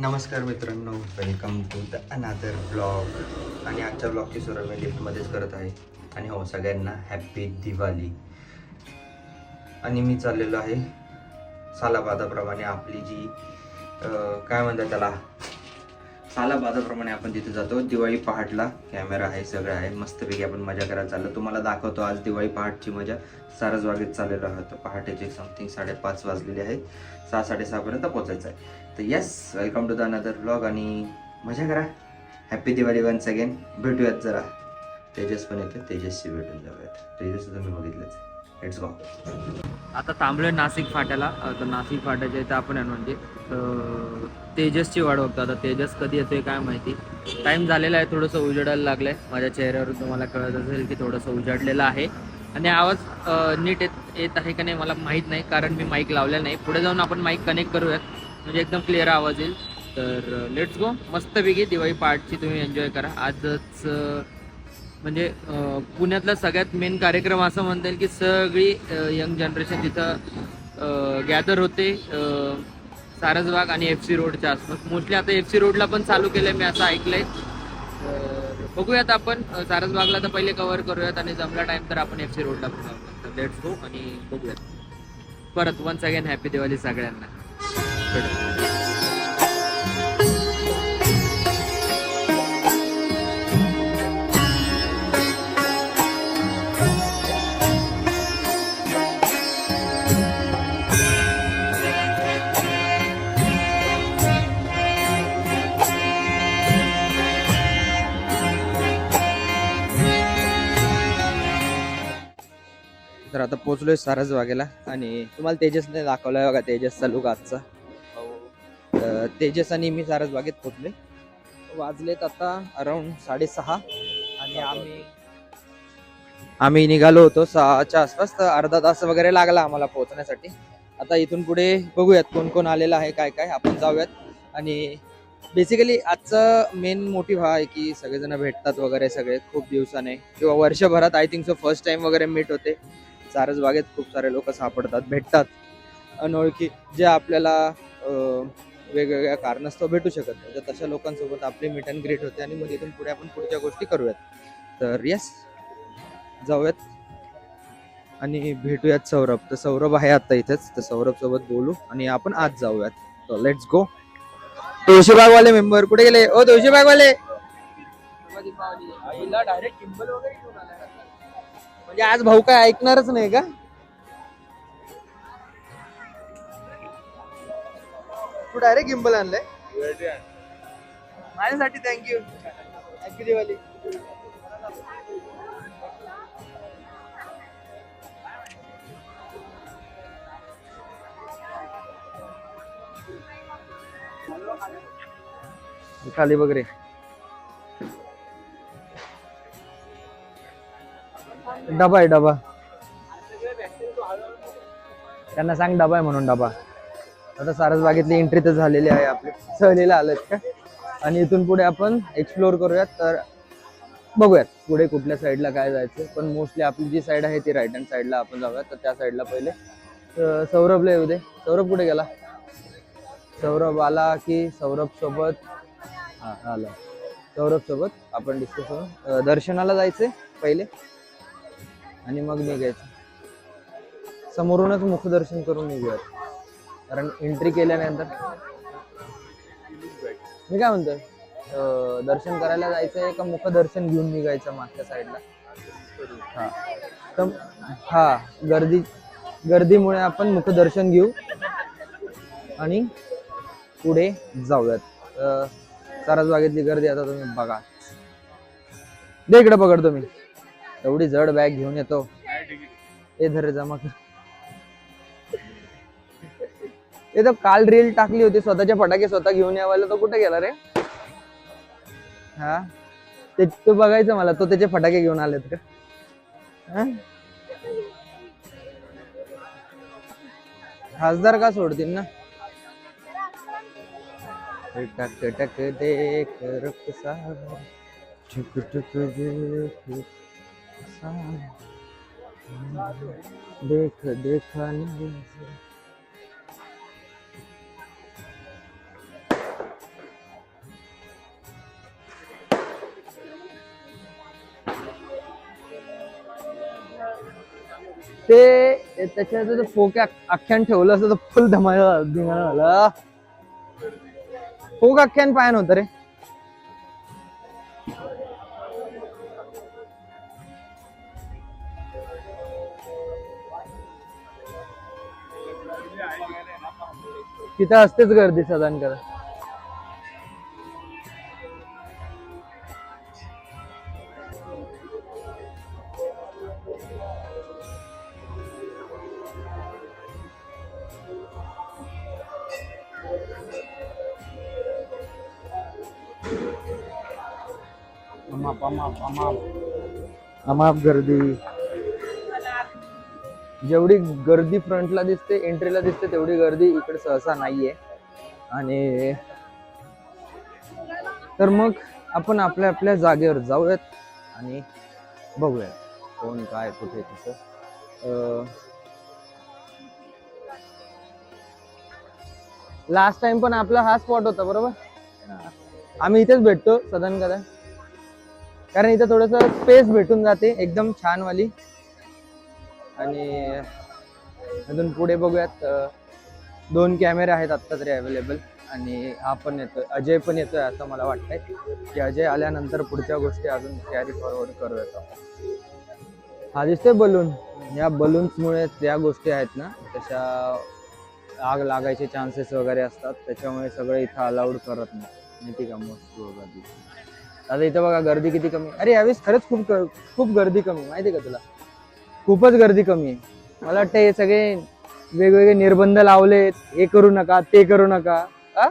नमस्कार मित्रांनो welcome to the another blog आणि आजच्या ब्लॉगची सुरुवात मी लिफ्टमध्येच करत आहे. आणि हो सगळ्यांना हॅप्पी दिवाळी. आणि मी चाललेलो आहे सालाबादाप्रमाणे आपली जी काय म्हणतात त्याला? सालाबादाप्रमाणे आपण तिथे जातो दिवाळी पहाटला कॅमेरा आहे सगळं आहे मस्तपैकी आपण मजा करायला चाललो. तुम्हाला दाखवतो आज दिवाळी पहाटची मजा सारसबागेत चाललेलो आहोत पहाटेचे समथिंग साडेपाच वाजलेले आहेत सहा साडेसहापर्यंत पोचायचं आहे. तर yes welcome to the another blog आणि मजा करा. हॅपी दिवाळी वन्स अगेन भेटूयात जरा. तेजस पण येतो तेजसशी भेटून जाऊयात. तेजस तुम्ही बघितलंच लेट्स गो आता थांबलोय नाशिक फाट्याला. आता नाशिक फाट्याच्या इथं आपण आहे म्हणजे तेजसची वाढ बघतो. आता तेजस कधी येतोय काय माहिती. टाईम झालेला आहे थोडंसं उजाडायला लागलंय. माझ्या चेहऱ्यावरून तुम्हाला कळत असेल की थोडंसं उजाडलेलं आहे. आणि आवाज नीट येत येत आहे का नाही मला माहीत नाही कारण मी माईक लावलेला नाही. पुढे जाऊन आपण माईक कनेक्ट करूयात. म्हणजे एकदम क्लिअर आवाज येईल. तर लेट्स गो मस्तपैकी दिवाळी पार्टची तुम्ही एन्जॉय करा. आजच म्हणजे पुण्यातला सगळ्यात मेन कार्यक्रम असं म्हणता येईल की सगळी यंग जनरेशन तिथं गॅदर होते. सारसबाग आणि एफ सी रोडच्या आसपास. मोस्टली आता एफ सी रोडला पण चालू केलं मी असं ऐकलंय. बघूयात आपण. सारसबागला तर पहिले कव्हर करूयात आणि जमला टाइम तर आपण एफ सी रोडला पण लेट्स गो आणि बघूयात. परत वन्स अगेन हॅपी दिवाळी सगळ्यांना. पोचलोय सारस बागेला आणि तुम्हाला तेजसने दाखवलाय बघा तेजसचा लुक आजचा. तर तेजस आणि मी सारस बागेत पोचले वाजलेत आता अराउंड साडेसहा आणि आम्ही आम्ही निघालो होतो सहाच्या आसपास तर अर्धा तास वगैरे लागला आम्हाला पोहोचण्यासाठी. आता इथून पुढे बघूयात कोण कोण आलेलं आहे काय काय आपण जाऊयात. आणि बेसिकली आजचं मेन मोटिव्ह हा आहे की सगळेजण भेटतात वगैरे सगळे खूप दिवसाने. किंवा वर्षभरात I think so first time वगैरे मीट होते. सारस बागेत खूप सारे लोक सापडतात भेटतात. अनोळखी जे आपल्याला वेगवेगळ्या कारणास्तव भेटू शकत नाही. तर तशा लोकांसोबत आपली मीट अँड ग्रीट होते आणि मग इथून पुढे आपण पुढच्या गोष्टी करूयात. तर येस जाऊयात आणि भेटूयात सौरभ. तर सौरभ आहे आता इथेच. तर सौरभ सोबत बोलू आणि आपण आज जाऊयात. लेट्स गो तुळशीबाग वाले मेंबर कुठे गेले? ओ तुळशीबाग वाले डायरेक्ट म्हणजे आज भाऊ काय ऐकणारच नाही का? तू डायरेक्ट गिंबल आणलाय? माझ्यासाठी थँक्यू हॅपी दिवाळी खाली वगैरे. डबा आहे डबा. त्यांना सांग डबा आहे म्हणून डबा. आता सारसबागेतली एंट्री तर झालेली आहे आपली. सहलीला आलं का? आणि इथून पुढे आपण एक्सप्लोअर करूयात तर बघूयात पुढे कुठल्या साईडला काय जायचं. पण मोस्टली आपली जी साईड आहे ती राईट हँड साईडला आपण जाऊयात. तर त्या साईडला पहिले. सौरभला येऊ दे. सौरभ कुठे गेला? सौरभ आला की सौरभ सोबत हा आला. सौरभ सोबत आपण डिस्कस करून दर्शनाला जायचंय पहिले. आणि मग निघायचं. समोरूनच मुखदर्शन करून निघूयात. कारण एंट्री केल्यानंतर मी काय म्हणतोय? अं, दर्शन करायला जायचंय का मुखदर्शन घेऊन निघायचं मागच्या साईडला हा. तर हा गर्दी गर्दीमुळे आपण मुखदर्शन घेऊ आणि पुढे जाऊयात. अं, सारसबागेतली गर्दी आता तुम्ही बघा. दे इकडे पकडतो मी एवढी जड बॅग घेऊन येतो. ए धरे जमा कर. ए तर काल रील टाकली होती स्वतःचे फटाके स्वतः घेऊन यावायला. तो कुठे गेला रे? हा? ते तो बघायचं मला तो त्याचे फटाके घेऊन आलेत का? हा? खासदार का सोडतील ना? टक टक देख रुखसा टक टक देख देख देखाने ते त्याच्यानंतर फोक्या आख्यान ठेवलं असतं तर फुल धमाल धुमाला झाला. फोक आख्यान पाय नव्हतं रे. तिथं असतेच गर्दी सदान करा. अमाप गर्दी. जेवढी गर्दी फ्रंटला दिसते एंट्रीला दिसते तेवढी गर्दी इकडे सहसा नाहीये. आणि तर मग आपण आपल्या आपल्या जागेवर जाऊयात आणि बघूयात कोण काय कुठे कसं लास्ट टाइम पण आपला हा स्पॉट होता बरोबर? आम्ही इथेच भेटतो सदन कदा कारण इथं थोडस स्पेस भेटून जाते एकदम छान वाली आणि अजून पुढे बघूयात दोन कॅमेरे आहेत आत्ता तरी अवेलेबल आणि हा पण येतोय अजय पण येतोय असं मला वाटतंय की अजय आल्यानंतर पुढच्या गोष्टी अजून कॅरी फॉरवर्ड करूयात आपण. हा दिसतोय बलून या बलून्समुळे त्या गोष्टी आहेत ना तशा आग लागायचे चान्सेस वगैरे असतात त्याच्यामुळे सगळं इथं अलाउड करत नाही. माहिती का मस्त आता इथं बघा गर्दी किती कमी अरे यावेळेस खरंच खूप खूप गर्दी कमी माहिती का तुला? खूपच गर्दी कमी आहे. मला वाटतं हे सगळे वेगवेगळे निर्बंध लावलेत. हे करू नका ते करू नका. आ?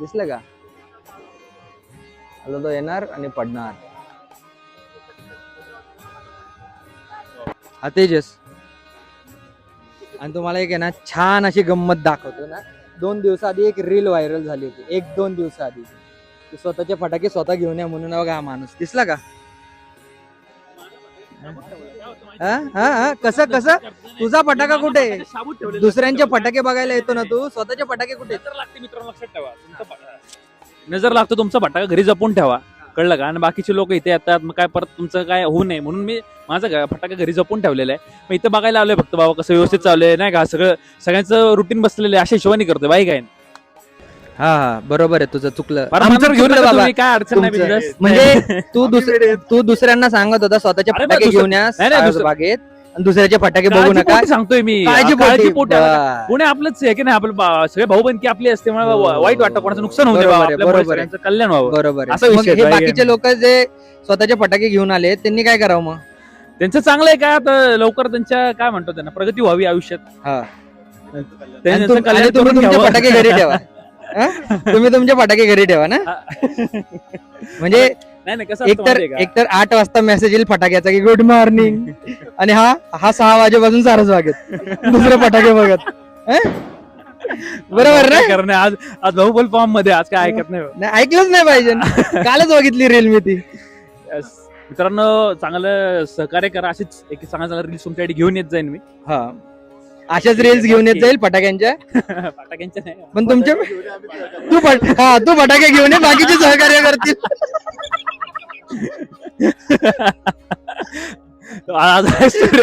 दिसलं का? आता तो येणार आणि पडणार. हा तेजस. आणि तुम्हाला एक आहे ना छान अशी गंमत दाखवतो ना. दोन दिवसाआधी एक रील व्हायरल झाली होती. एक दोन दिवसाआधी. स्वतःचे फटाके स्वतः घेऊन या म्हणून बघा हा माणूस. दिसला का? हा? हा? हा? कसं कसं? तुझा फटाका कुठे दुसऱ्यांचे फटाके बघायला येतो ना तू? स्वतःचे फटाके कुठे नजर लागते मित्रांनो लक्षात ठेवा. तुमचा फटाका- नजर लागतो तुमचा फटाका घरी जपून ठेवा. कळलं का? आणि बाकीचे लोक इथे येतात मग काय परत तुमचं काय होऊ नये? म्हणून मी माझा फटाका घरी जपून ठेवलेला आहे. मग इथं बघायला आलोय फक्त बाबा कसं व्यवस्थित चालू आहे नाही का? सगळं सगळ्यांचं रुटीन बसलेलं आहे अशा हिशोबाने करतोय बाई काय हा हा बरोबर आहे तुझं चुकलं बरं, आमचं आमचं घेऊन चुकलं नका बाबा. तुम्ही, काय अडचण नाही तुमचं. म्हणजे तू दुसऱ्या तू दुसऱ्यांना सांगत होता स्वतःचे अरे फटाके दुसरं- घेऊन या नाही, नाही, दुसरं- बागेत आणि दुसऱ्याचे फटाके बघू नका काळजीपोटी सांगतोय मी काळजी काळजीपोटी पोटी. आहे. बा. पुणे आपलंच आहे की नाही आपलं बा- सगळे भाऊ बंदकी आपली असते हो. मला वाईट वाटतं कोणाचं नुकसान होऊ दे बरोबर बाबा, आहे, आपल्यामुळे बरोबर आहे. सगळ्यांचं कल्याण व्हावं बरोबर असा आहे. विषय मग हे बाकीचे लोक जे स्वतःचे फटाके घेऊन आले त्यांनी काय करावं मग त्यांचं चांगलं आहे काय आता लवकर त्यांच्या काय म्हणतो त्यांना प्रगती व्हावी आयुष्यात हा त्यांचं आणि तुम- कल्याण तुम्ही करून तुमचे घ्यावं. फटाके घरी ठेवा हा? तुम्ही तुमचे फटाके घरी ठेवा ना? म्हणजे नाही नाही कसं एक असतं तर माहितीये का? एक तर आठ वाजता मेसेज येईल फटाक्याचा की गुड मॉर्निंग आणि हा हा सहा वाजेपासून सारस वागेत दुसरे फटाके बघत. हं? बरोबर ना? करणे आज आज भाऊ बोल फॉर्ममध्ये आज काय ऐकत नाही. नाही ऐकलंच नाही पाहिजे. कालच बघितली रील मी ती. Yes. मित्रांनो चांगलं सहकार्य करा. अशीच एक चांगला चांगला रील्स तुमच्यासाठी घेऊन येत जाईन मी. हा. अशाच रील्स घेऊन येत जाईल फटाक्यांच्या. फटाक्यांच्या नाही. पण तुमचे तू फट हा तू फटाके घेऊन ये बाकीचे सहकार्य करतील. आज काय दहशत.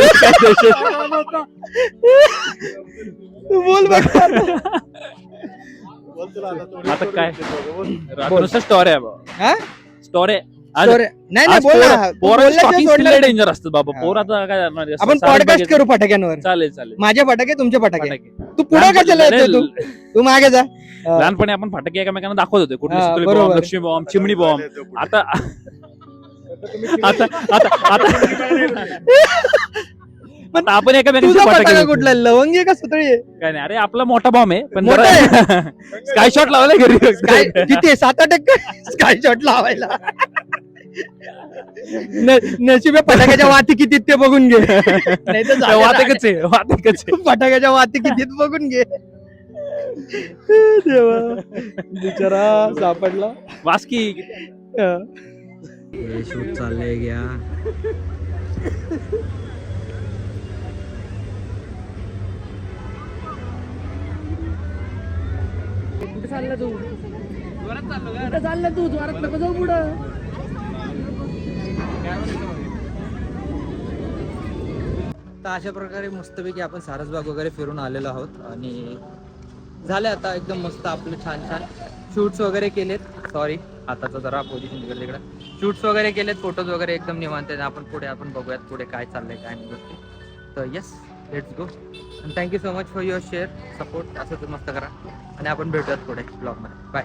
तू बोल बघ. आता काय? स्टोरी आहे हा? स्टोरी आज Sorry. नाही नाही आज बोल ना पोरं- तू पोरांची बोलल्याशिवाय talking सोडणार skill लय डेंजर असतं बाबा हा. पोर आता काय करणार आहे? आपण सारं पॉडकास्ट बघितलं. करू फटाक्यांवर चालेल चालेल माझे फटाके तुमचे फटाके फटाके. तू पुढे लहानपणी- कशाला येतोय तू तू मागे जा. लहानपणी आपण फटाके एकमेकांना दाखवत होते कुठली हा, सुतळी बरोबर. बॉम्ब लक्ष्मी बॉम्ब चिमणी बॉम्ब आता आता आता आता आता आपण एकमेकांचे तुझा फटाके फटाका देतो. कुठला लवंगी आहे का सुतळी आहे काय नाही अरे आपला मोठा बॉम्ब आहे पण मोठा स्काय शॉट लावलाय घरी काय किती आहे? सात आठ स्काय शॉट लावायला नशीब फटाक्याच्या वाती किती ते बघून घे. नाही तर वाटेकच आहे वाटेकच आहे. फटाक्याच्या वाती किती बघून घे. देवा. बिचारा सापडला. वासकी शूट चाललंय घ्या. कुठे चालला तू? जोरात चाललो का चालला तू? जोरात नको जाऊ पुढं. आता अशा प्रकारे मस्तपैकी आपण सारसबाग वगैरे फिरून आलेलो आहोत आणि झाले आता एकदम मस्त आपले छान छान. शूट्स वगैरे केलेत. सॉरी आताचा जरा पोझिशन बिघडलं तिकडे शूट्स वगैरे केलेत फोटोज वगैरे एकदम निवांत आहेत. आपण पुढे आपण बघूयात पुढे काय चाललंय काय नाही गोष्टी. तर येस लेट्स गो आणि thank you so much for your share support असं मस्त करा. आणि आपण भेटूयात पुढे ब्लॉगमध्ये बाय